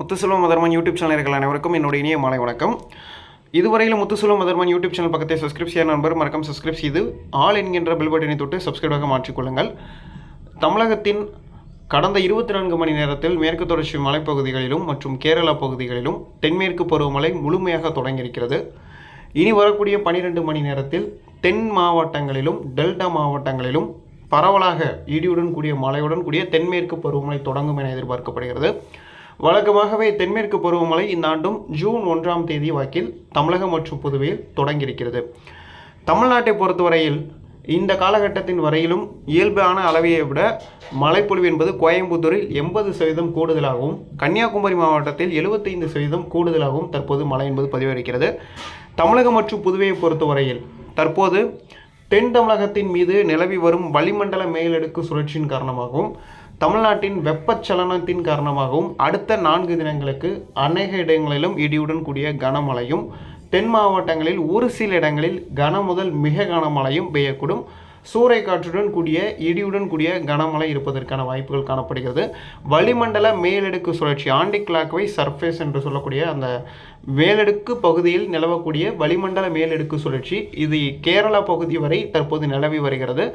முத்துசெல்வம் மதர்மன் யூடியூப் சேனல்கள் அனைவருக்கும் என்னுடைய இனிய மாலை வணக்கம். இதுவரையில் முத்துசெல்வம் மதர்மன் யூடியூப் சேனல் பக்கத்தை சப்ஸ்கிரைப் செய்ய நண்பர் மறக்கம் சப்ஸ்கிரைப் செய்து ஆல் என்கின்ற பெல் பட்டனை தொட்டு சப்ஸ்கிரைபாக மாற்றிக்கொள்ளுங்கள் தமிழகத்தின் கடந்த இருபத்தி நான்கு மணி நேரத்தில் மேற்கு தொடர்ச்சி மலைப்பகுதிகளிலும் மற்றும் கேரளா பகுதிகளிலும் தென்மேற்கு பருவமழை முழுமையாக தொடங்கியிருக்கிறது. இனி வரக்கூடிய பனிரெண்டு மணி நேரத்தில் தென் மாவட்டங்களிலும் டெல்டா மாவட்டங்களிலும் பரவலாக இடியுடன் கூடிய மழையுடன் கூடிய தென்மேற்கு பருவமழை தொடங்கும் என எதிர்பார்க்கப்படுகிறது. வழக்கமாகவே தென்மேற்கு பருவமழை இந்த ஆண்டும் ஜூன் ஒன்றாம் தேதி வாக்கில் தமிழகம் மற்றும் புதுவையில் தொடங்கியிருக்கிறது. தமிழ்நாட்டை பொறுத்தவரையில் இந்த காலகட்டத்தின் வரையிலும் இயல்பான அளவையை விட மழைப்பொழிவு என்பது கோயம்புத்தூரில் எண்பது சதவீதம் கூடுதலாகவும் கன்னியாகுமரி மாவட்டத்தில் எழுபத்தைந்து சதவீதம் கூடுதலாகவும் தற்போது மழை என்பது பதிவளிக்கிறது. தமிழகம் மற்றும் புதுவையை பொறுத்தவரையில் தற்போது தென் தமிழகத்தின் மீது நிலவி வரும் வளிமண்டல மேலடுக்கு சுழற்சியின் காரணமாகவும் தமிழ்நாட்டின் வெப்பச்சலனத்தின் காரணமாகவும் அடுத்த நான்கு தினங்களுக்கு அநேக இடங்களிலும் இடியுடன் கூடிய கனமழையும் தென் மாவட்டங்களில் ஒரு சில இடங்களில் கன முதல் மிக கனமழையும் பெய்யக்கூடும். சூறைக்காற்றுடன் கூடிய இடியுடன் கூடிய கனமழை இருப்பதற்கான வாய்ப்புகள் காணப்படுகிறது. வளிமண்டல மேலடுக்கு சுழற்சி ஆண்டி கிளாக்வை சர்ஃபேஸ் என்று சொல்லக்கூடிய அந்த மேலடுக்கு பகுதியில் நிலவக்கூடிய வளிமண்டல மேலடுக்கு சுழற்சி இது கேரளா பகுதி வரை தற்போது நிலவி வருகிறது.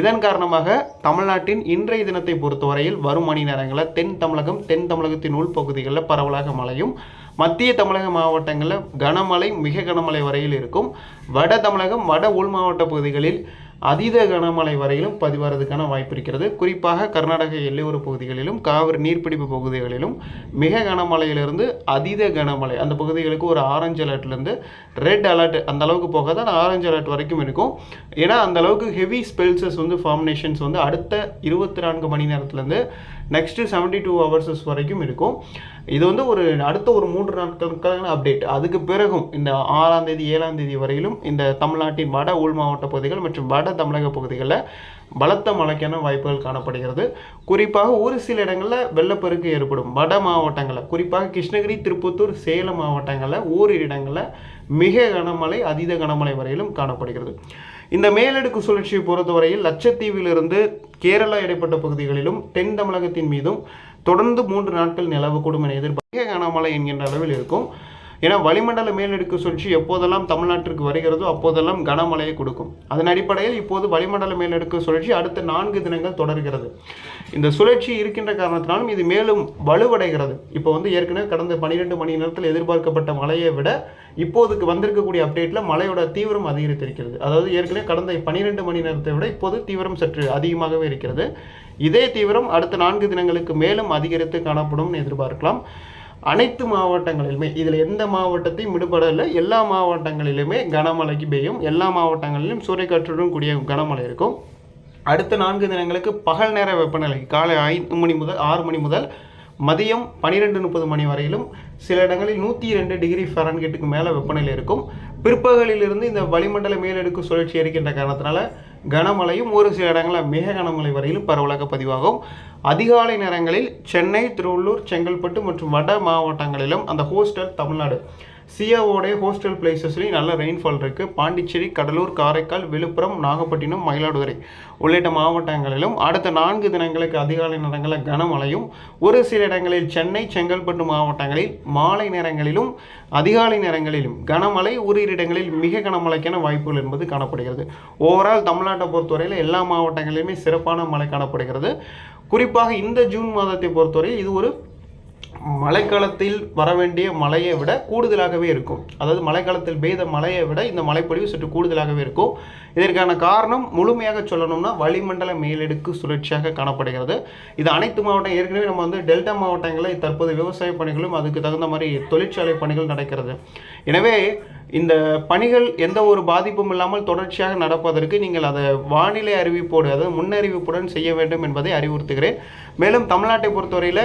இதன் காரணமாக தமிழ்நாட்டின் இன்றைய தினத்தை பொறுத்தவரையில் வரும் மணி நேரங்களில் தென் தமிழகம் தென் தமிழகத்தின் உள்பகுதிகளில் பரவலாக மழையும் மத்திய தமிழக மாவட்டங்களில் கனமழை மிக கனமழை வரையில் இருக்கும். வட தமிழகம் வட உள் மாவட்ட பகுதிகளில் அதீத கனமழை வரையிலும் பதிவாகிறதுக்கான வாய்ப்பு இருக்கிறது. குறிப்பாக கர்நாடக எல்லையோர பகுதிகளிலும் காவிரி நீர்பிடிப்பு பகுதிகளிலும் மிக கனமழையிலிருந்து அதீத கனமழை அந்த பகுதிகளுக்கு ஒரு ஆரஞ்சு அலர்ட்லேருந்து ரெட் அலர்ட் அந்த அளவுக்கு போகாத. தான் ஆரஞ்சு அலர்ட் வரைக்கும் இருக்கும். ஏன்னா அந்த அளவுக்கு ஹெவி ஸ்பெல்சஸ் வந்து ஃபார்மினேஷன்ஸ் வந்து அடுத்த இருபத்தி நான்கு மணி நேரத்துலேருந்து நெக்ஸ்ட்டு செவன்ட்டி டூ ஹவர்ஸஸ் வரைக்கும் இருக்கும். இது வந்து ஒரு அடுத்த ஒரு மூன்று நாட்களுக்கான அப்டேட் அதுக்கு பிறகும் இந்த ஆறாம் தேதி ஏழாம் தேதி வரையிலும் இந்த தமிழ்நாட்டின் வட உள் மாவட்ட பகுதிகள் மற்றும் வட தமிழக பகுதிகளில் பலத்த மழைக்கான வாய்ப்புகள் காணப்படுகிறது. குறிப்பாக ஒரு சில இடங்களில் வெள்ளப்பெருக்கு ஏற்படும். வட மாவட்டங்களில் குறிப்பாக கிருஷ்ணகிரி திருப்பத்தூர் சேலம் மாவட்டங்களில் ஓரிரு இடங்களில் மிக கனமழை அதீத கனமழை வரையிலும் காணப்படுகிறது. இந்த மேலடுக்கு சுழற்சியை பொறுத்தவரையில் லட்சத்தீவிலிருந்து கேரளா இடைப்பட்ட பகுதிகளிலும் தென் தமிழகத்தின் மீதும் தொடர்ந்து மூன்று நாட்கள் நிலவக்கூடும் என எதிர்பார்க்க மிக கனமழை என்கின்ற அளவில் இருக்கும். ஏன்னா வளிமண்டல மேலடுக்கு சுழற்சி எப்போதெல்லாம் தமிழ்நாட்டிற்கு வருகிறதோ அப்போதெல்லாம் கனமழையை கொடுக்கும். அதன் அடிப்படையில் இப்போது வளிமண்டல மேலடுக்கு சுழற்சி அடுத்த நான்கு தினங்கள் தொடர்கிறது. இந்த சுழற்சி இருக்கின்ற காரணத்தினாலும் இது மேலும் வலுவடைகிறது. இப்போ வந்து ஏற்கனவே கடந்த பன்னிரெண்டு மணி நேரத்தில் எதிர்பார்க்கப்பட்ட மழையை விட இப்போதுக்கு வந்திருக்கக்கூடிய அப்டேட்டில் மழையோட தீவிரம் அதிகரித்திருக்கிறது. அதாவது ஏற்கனவே கடந்த பன்னிரெண்டு மணி நேரத்தை விட இப்போது தீவிரம் சற்று அதிகமாகவே இருக்கிறது. இதே தீவிரம் அடுத்த நான்கு தினங்களுக்கு மேலும் அதிகரித்து காணப்படும் எதிர்பார்க்கலாம். அனைத்து மாவட்டங்களிலுமே இதில் எந்த மாவட்டத்தையும் விடுபடலை எல்லா மாவட்டங்களிலுமே கனமழைக்கு பெய்யும். எல்லா மாவட்டங்களிலும் சூறைக்காற்றுடன் கூடிய கனமழை இருக்கும். அடுத்த நான்கு தினங்களுக்கு பகல் நேர வெப்பநிலை காலை ஐந்து மணி முதல் ஆறு மணி முதல் மதியம் பன்னிரெண்டு முப்பது மணி வரையிலும் சில இடங்களில் நூற்றி ரெண்டு டிகிரி ஃபரன்கேட்டுக்கு மேலே வெப்பநிலை இருக்கும். பிற்பகலிலிருந்து இந்த வளிமண்டல மேலடுக்கு சுழற்சி இருக்கின்ற காரணத்தினால கனமழையும் ஒரு சில இடங்களில் மிக கனமழை வரையிலும் பரவலாக பதிவாகும். அதிகாலை நேரங்களில் சென்னை திருவள்ளூர் செங்கல்பட்டு மற்றும் வட மாவட்டங்களிலும் அந்த ஹோஸ்டல் தமிழ்நாடு சியாவோடைய ஹோஸ்டல் பிளேசஸ்லேயும் நல்ல ரெயின்ஃபால் இருக்குது பாண்டிச்சேரி கடலூர் காரைக்கால் விழுப்புரம் நாகப்பட்டினம் மயிலாடுதுறை உள்ளிட்ட மாவட்டங்களிலும் அடுத்த நான்கு தினங்களுக்கு அதிகாலை நேரங்களில் கனமழையும். ஒரு சில இடங்களில் சென்னை செங்கல்பட்டு மாவட்டங்களில் மாலை நேரங்களிலும் அதிகாலை நேரங்களிலும் கனமழை ஓரிரு இடங்களில் மிக கனமழைக்கான வாய்ப்புகள் என்பது காணப்படுகிறது. ஓவரால் தமிழ்நாட்டை பொறுத்தவரையில் எல்லா மாவட்டங்களிலுமே சிறப்பான மழை காணப்படுகிறது. குறிப்பாக இந்த ஜூன் மாதத்தை பொறுத்தவரை இது ஒரு மழைக்காலத்தில் வர வேண்டிய மழையை விட கூடுதலாகவே இருக்கும். அதாவது மழைக்காலத்தில் பெய்த மழையை விட இந்த மழைப்பொழிவு சற்று கூடுதலாகவே இருக்கும். இதற்கான காரணம் முழுமையாக சொல்லணும்னா வளிமண்டல மேலடுக்கு சுழற்சியாக காணப்படுகிறது. இது அனைத்து மாவட்டம் ஏற்கனவே நம்ம வந்து டெல்டா மாவட்டங்களில் தற்போது விவசாய பணிகளும் அதுக்கு தகுந்த மாதிரி தொழிற்சாலை பணிகள் நடக்கிறது. எனவே இந்த பணிகள் எந்த ஒரு பாதிப்பும் இல்லாமல் தொடர்ச்சியாக நடப்பதற்கு நீங்கள் அதை வானிலை அறிவிப்போடு அதாவது முன்னறிவிப்புடன் செய்ய வேண்டும் என்பதை அறிவுறுத்துகிறேன். மேலும் தமிழ்நாட்டை பொறுத்தவரையில்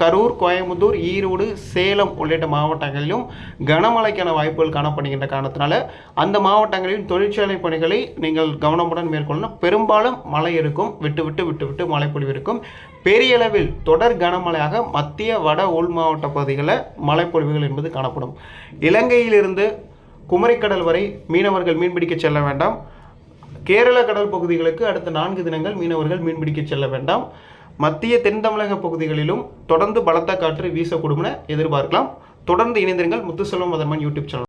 கரூர் கோயம்புத்தூர் ஈரோடு சேலம் உள்ளிட்ட மாவட்டங்களிலும் கனமழைக்கான வாய்ப்புகள் காணப்படுகின்ற காரணத்தினால அந்த மாவட்டங்களில் தொழிற்சாலை பணிகளை நீங்கள் கவனமுடன் மேற்கொள்ளணும். பெரும்பாலும் மழை இருக்கும் விட்டு விட்டு விட்டு விட்டு மழைப்பொழிவு இருக்கும். பெரிய அளவில் தொடர் கனமழையாக மத்திய வட உள் மாவட்ட பகுதிகளில் மழைப்பொழிவுகள் என்பது காணப்படும். இலங்கையிலிருந்து குமரிக்கடல் வரை மீனவர்கள் மீன்பிடிக்க செல்ல வேண்டாம். கேரள கடல் பகுதிகளுக்கு அடுத்த நான்கு தினங்கள் மீனவர்கள் மீன்பிடிக்க செல்ல வேண்டாம். மத்திய தென் தமிழக பகுதிகளிலும் தொடர்ந்து பலத்த காற்று வீசக்கூடும் என எதிர்பார்க்கலாம். தொடர்ந்து இணைந்திருங்கள் முத்துசெல்வம் மதர்மன் யூடியூப் சேனல்.